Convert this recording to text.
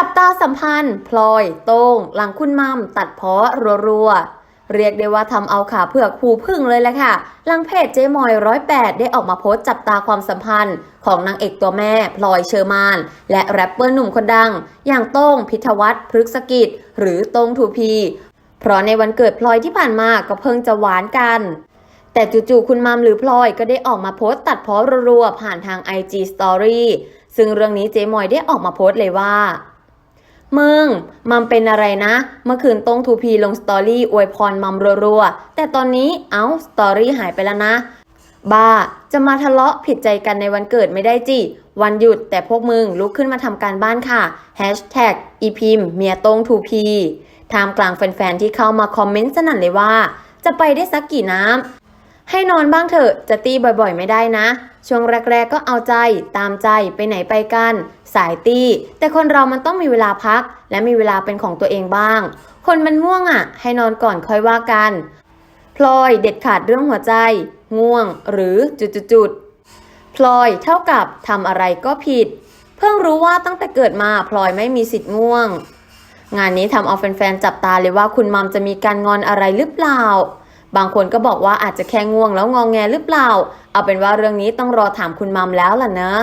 จับตาสัมพันธ์ พลอยโต้ง หลังคุณมัมตัดเพาะรัวๆ เรียกได้ว่าทำเอาขาเผือกผูพึ่งเลยแหละค่ะ หลังเพจเจมอยร้อยแปดได้ออกมาโพสต์จับตาความสัมพันธ์ ของนางเอกตัวแม่ พลอยเชอร์มาน และแรปเปอร์หนุ่มคนดัง อย่างโต้งพิทวัฒน์พฤกษกิจ หรือโต้งทูพี เพราะในวันเกิดพลอยที่ผ่านมาก็เพิ่งจะหวานกันแต่จู่ๆ คุณมัมหรือพลอยก็ได้ออกมาโพสต์ตัดเพาะรัวๆผ่านทาง IG Story ซึ่งเรื่องนี้เจมอยได้ออกมาโพสต์เลยว่า มึง มัมเป็นอะไรนะ เมื่อคืนต้งทูพีลงสตอรี่อวยพรมัมรัวๆ แต่ตอนนี้เอ้าสตอรี่หายไปแล้วนะ บ้า จะมาทะเลาะผิดใจกันในวันเกิดไม่ได้จิ วันหยุดแต่พวกมึงลุกขึ้นมาทำการบ้านค่ะอีพิมเมียต้งทูพีท่ามกลางแฟนๆที่เข้ามาคอมเมนต์สนั่นเลยว่า จะไปได้สักกี่น้ำ ให้นอนบ้างเถอะจะตีบ่อยๆ ไม่ได้นะ ช่วงแรก ๆ ก็เอาใจตามใจไปไหนไปกัน สายตีแต่คนเรามันต้องมีเวลาพัก และมีเวลาเป็นของตัวเองบ้าง คนมันง่วงอะ ให้นอนก่อนค่อยว่ากัน พลอยเด็ดขาดเรื่องหัวใจ ง่วง หรือจุดๆๆพลอยเท่ากับทำอะไรก็ผิด เพิ่งรู้ว่าตั้งแต่เกิดมาพลอยไม่มีสิทธิ์ง่วง งานนี้ทำเอาแฟนๆจับตาเลยว่าคุณมัมจะมีการงอนอะไรหรือเปล่า บางคนก็บอกว่าอาจจะแค่ง่วงแล้วงองแงหรือเปล่า เอาเป็นว่าเรื่องนี้ต้องรอถามคุณมัมแล้วล่ะเนอะ